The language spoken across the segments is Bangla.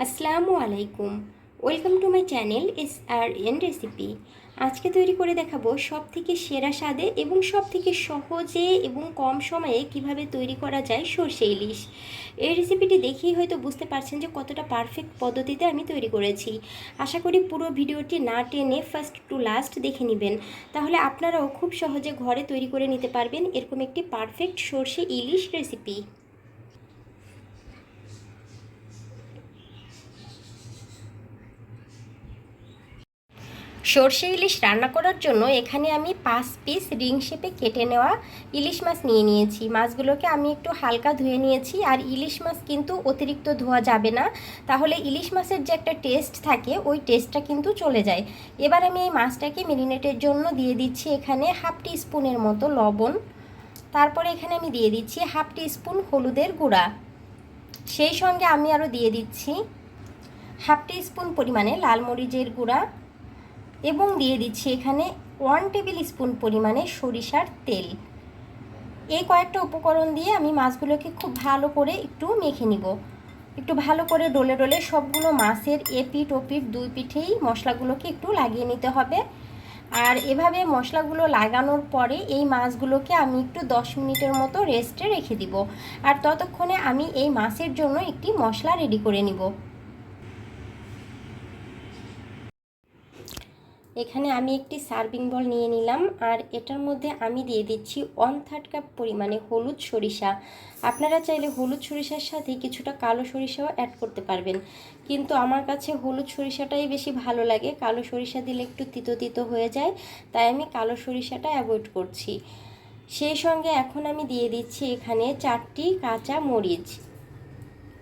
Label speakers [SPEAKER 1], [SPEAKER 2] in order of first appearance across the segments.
[SPEAKER 1] আসসালামু আলাইকুম। Welcome to my channel S R N recipe. আজকে তৈরি করে দেখাবো সব থেকে সেরা স্বাদে এবং সব থেকে সহজে এবং কম সময়ে কীভাবে তৈরি করা যায় সর্ষে ইলিশ। এই রেসিপিটি দেখেই হয়তো বুঝতে পারছেন যে কতটা পারফেক্ট পদ্ধতিতে আমি তৈরি করেছি। আশা করি পুরো ভিডিওটি না টেনে ফার্স্ট টু লাস্ট দেখে নেবেন। তাহলে আপনারাও খুব সহজে ঘরে তৈরি করে নিতে পারবেন এরকম একটি পারফেক্ট সর্ষে ইলিশ রেসিপি। সর্ষে ইলিশ রান্না করার জন্য এখানে আমি পাঁচ পিস রিং শেপে কেটে নেওয়া ইলিশ মাছ নিয়ে নিয়েছি। মাছগুলোকে আমি একটু হালকা ধুয়ে নিয়েছি আর ইলিশ মাছ কিন্তু অতিরিক্ত ধোয়া যাবে না। তাহলে ইলিশ মাছের যে একটা টেস্ট থাকে, ওই টেস্টটা কিন্তু চলে যায়। এবার আমি এই মাছটাকে মেরিনেটের জন্য দিয়ে দিচ্ছি এখানে হাফ টি স্পুনের মতো লবণ। তারপরে এখানে আমি দিয়ে দিচ্ছি হাফ টি স্পুন হলুদের গুঁড়া। সেই সঙ্গে আমি আরও দিয়ে দিচ্ছি হাফ টি স্পুন পরিমাণে লাল মরিচের গুঁড়া। এবং দিয়ে দিচ্ছি এখানে ওয়ান টেবিল স্পুন পরিমাণে সরিষার তেল। এই কয়েকটা উপকরণ দিয়ে আমি মাছগুলোকে খুব ভালো করে একটু মেখে নিব। একটু ভালো করে ডলে ডলে সবগুলো মাছের এপিট ওপিট দুই পিঠেই মশলাগুলোকে একটু লাগিয়ে নিতে হবে। আর এভাবে মশলাগুলো লাগানোর পরে এই মাছগুলোকে আমি একটু দশ মিনিটের মতো রেস্টে রেখে দিব। আর ততক্ষণে আমি এই মাছের জন্য একটি মশলা রেডি করে নিব। এখানে আমি একটি সার্ভিং বল নিয়ে নিলাম আর এটার মধ্যে আমি দিয়ে দিচ্ছি ওয়ান থার্ড কাপ পরিমাণে হলুদ সরিষা। আপনারা চাইলে হলুদ সরিষার সাথে কিছুটা কালো সরিষাও অ্যাড করতে পারবেন। কিন্তু আমার কাছে হলুদ সরিষাটাই বেশি ভালো লাগে। কালো সরিষা দিলে একটু তিতো তিতো হয়ে যায়, তাই আমি কালো সরিষাটা অ্যাভয়েড করছি। সেই সঙ্গে এখন আমি দিয়ে দিচ্ছি এখানে চারটি কাঁচা মরিচ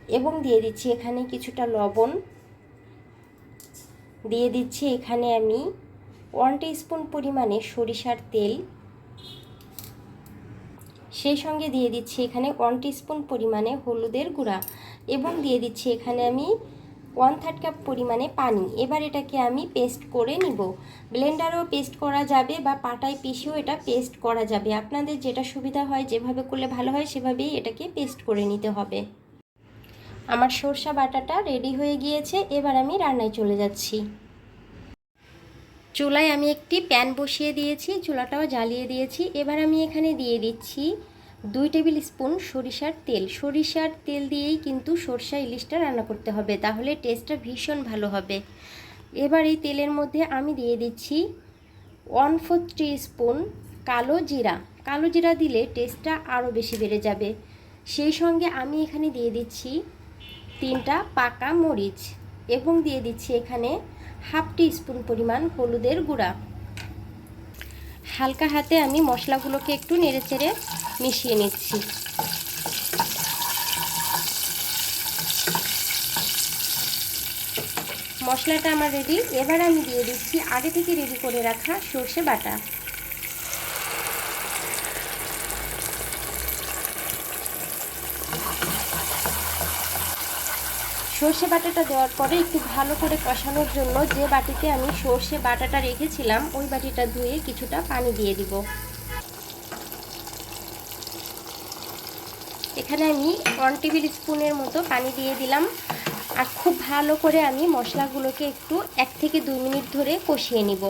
[SPEAKER 1] এবং দিয়ে দিচ্ছি এখানে কিছুটা লবণ। দিয়ে দিচ্ছি এখানে আমি ওয়ান স্পুন পরিমাণে সরিষার তেল। সেই সঙ্গে দিয়ে দিচ্ছি এখানে ওয়ান স্পুন পরিমাণে হলুদের গুঁড়া এবং দিয়ে দিচ্ছি এখানে আমি ওয়ান থার্ড কাপ পরিমাণে পানি। এবার এটাকে আমি পেস্ট করে নিব। ব্লেন্ডারও পেস্ট করা যাবে বা পাটায় পিষেও এটা পেস্ট করা যাবে। আপনাদের যেটা সুবিধা হয়, যেভাবে করলে ভালো হয়, সেভাবেই এটাকে পেস্ট করে নিতে হবে। আমার সরষা বাটাটা রেডি হয়ে গিয়েছে, এবার আমি রান্নায় চলে যাচ্ছি। চুলায় আমি একটি প্যান বসিয়ে দিয়েছি, চুলাটাও জ্বালিয়ে দিয়েছি। এবার আমি এখানে দিয়ে দিচ্ছি দুই টেবিল স্পুন সরিষার তেল। সরিষার তেল দিয়েই কিন্তু সরষা ইলিশটা রান্না করতে হবে, তাহলে টেস্টটা ভীষণ ভালো হবে। এবার এই তেলের মধ্যে আমি দিয়ে দিচ্ছি ওয়ান ফোর টি স্পুন কালো জিরা। কালো জিরা দিলে টেস্টটা আরও বেশি বেড়ে যাবে। সেই সঙ্গে আমি এখানে দিয়ে দিচ্ছি তিনটা পাকা মরিচ এবং দিয়ে দিচ্ছি এখানে হাফ টি স্পুন পরিমাণ হলুদের গুঁড়া। হালকা হাতে আমি মশলাগুলোকে একটু নেড়েচেড়ে মিশিয়ে নিচ্ছি। মশলাটা আমার রেডি এবার আমি দিয়ে দিচ্ছি আগে থেকে রেডি করে রাখা সর্ষে বাটা। সর্ষে বাটাটা দেওয়ার পরে একটু ভালো করে কষানোর জন্য যে বাটিতে আমি সর্ষে বাটাটা রেখেছিলাম, ওই বাটিটা ধুয়ে কিছুটা পানি দিয়ে দিব। এখানে আমি ওয়ান টেবিল স্পুনের মতো পানি দিয়ে দিলাম। আর খুব ভালো করে আমি মশলাগুলোকে একটু এক থেকে দুই মিনিট ধরে কষিয়ে নিব।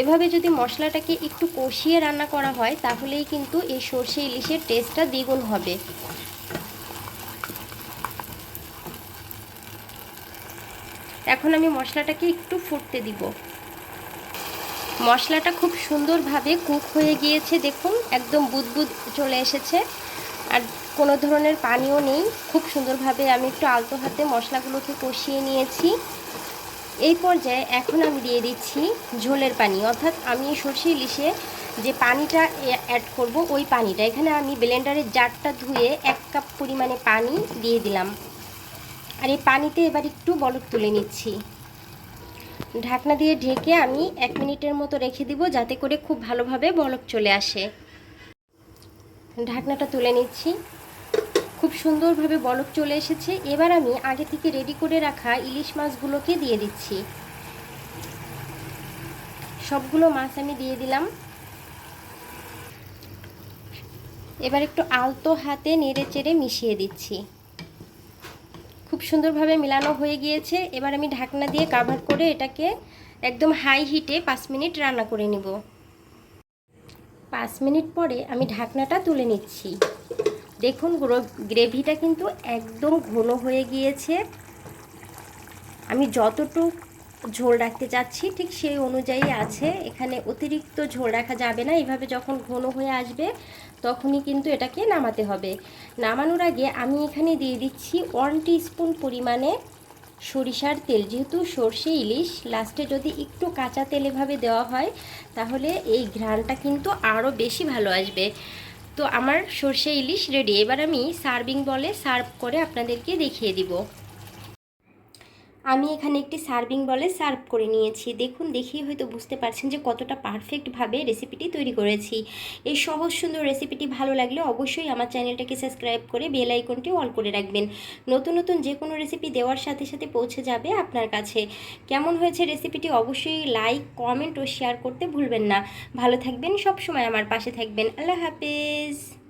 [SPEAKER 1] এভাবে যদি মশলাটাকে একটু কষিয়ে রান্না করা হয়, তাহলেই কিন্তু এই সর্ষে ইলিশের টেস্টটা দ্বিগুণ হবে। এখন আমি মশলাটাকে একটু ফুটতে দিব। মশলাটা খুব সুন্দরভাবে কুক হয়ে গিয়েছে, দেখুন, একদম বুদবুদ চলে এসেছে। আর কোনো ধরনের পানিও নেই। খুব সুন্দরভাবে আমি একটু আলতো হাতে মশলাগুলোকে কষিয়ে নিয়েছি। এই পর্যায়ে এখন আমি দিয়ে দিচ্ছি ঝোলের পানি, অর্থাৎ আমি সর্ষে ইলিশে যে পানিটা অ্যাড করব, ওই পানিটা। এখানে আমি ব্লেন্ডারের জারটা ধুয়ে এক কাপ পরিমাণে পানি দিয়ে দিলাম। আর এই পানিতে এবার একটু বলক তুলে নিচ্ছি। ঢাকনা দিয়ে ঢেকে আমি এক মিনিটের মতো রেখে দিব যাতে করে খুব ভালোভাবে বলক চলে আসে। ঢাকনাটা তুলে নিচ্ছি। খুব সুন্দরভাবে বলক চলে এসেছে। এবার আমি আগে থেকে রেডি করে রাখা ইলিশ মাছগুলোকে দিয়ে দিচ্ছি। সবগুলো মাছ আমি দিয়ে দিলাম। এবার একটু আলতো হাতে নেড়ে চেড়ে মিশিয়ে দিচ্ছি। সুন্দরভাবে মেলানো হয়ে গিয়েছে। এবার আমি ঢাকনা দিয়ে কাভার করে এটাকে একদম হাই হিটে পাঁচ মিনিট রান্না করে নিব। পাঁচ মিনিট পরে আমি ঢাকনাটা তুলে নিচ্ছি। দেখুন গ্রেভিটা কিন্তু একদম ঘন হয়ে গিয়েছে। আমি যতটুক ঝোল রাখতে চাচ্ছি ঠিক সেই অনুযায়ী আছে। এখানে অতিরিক্ত ঝোল রাখা যাবে না এইভাবে যখন ঘন হয়ে আসবে তখনই কিন্তু এটাকে নামাতে হবে। নামানোর আগে আমি এখানে দিয়ে দিচ্ছি ওয়ান স্পুন পরিমাণে সরিষার তেল, যেহেতু সর্ষে, ইলিশ লাস্টে যদি একটু কাঁচা তেল এভাবে দেওয়া হয়, তাহলে এই ঘ্রাণটা কিন্তু আরও বেশি ভালো আসবে। তো আমার সর্ষে, ইলিশ রেডি এবার আমি সার্ভিং বলে সার্ভ করে আপনাদেরকে দেখিয়ে দিব। আমি এখানে একটি সার্ভিং বলে সার্ভ করে নিয়েছি। দেখুন দেখিয়ে হয়তো বুঝতে পারছেন যে কতটা পারফেক্টভাবে রেসিপিটি তৈরি করেছি। এই সহজ সুন্দর রেসিপিটি ভালো লাগলে অবশ্যই আমার চ্যানেলটাকে সাবস্ক্রাইব করে বেল আইকনটি অল করে রাখবেন। নতুন নতুন যে কোনো রেসিপি দেওয়ার সাথে সাথে পৌঁছে যাবে আপনার কাছে। কেমন হয়েছে রেসিপিটি অবশ্যই লাইক কমেন্ট ও শেয়ার করতে ভুলবেন না। ভালো থাকবেন, সবসময় আমার পাশে থাকবেন। আল্লাহ হাফেজ।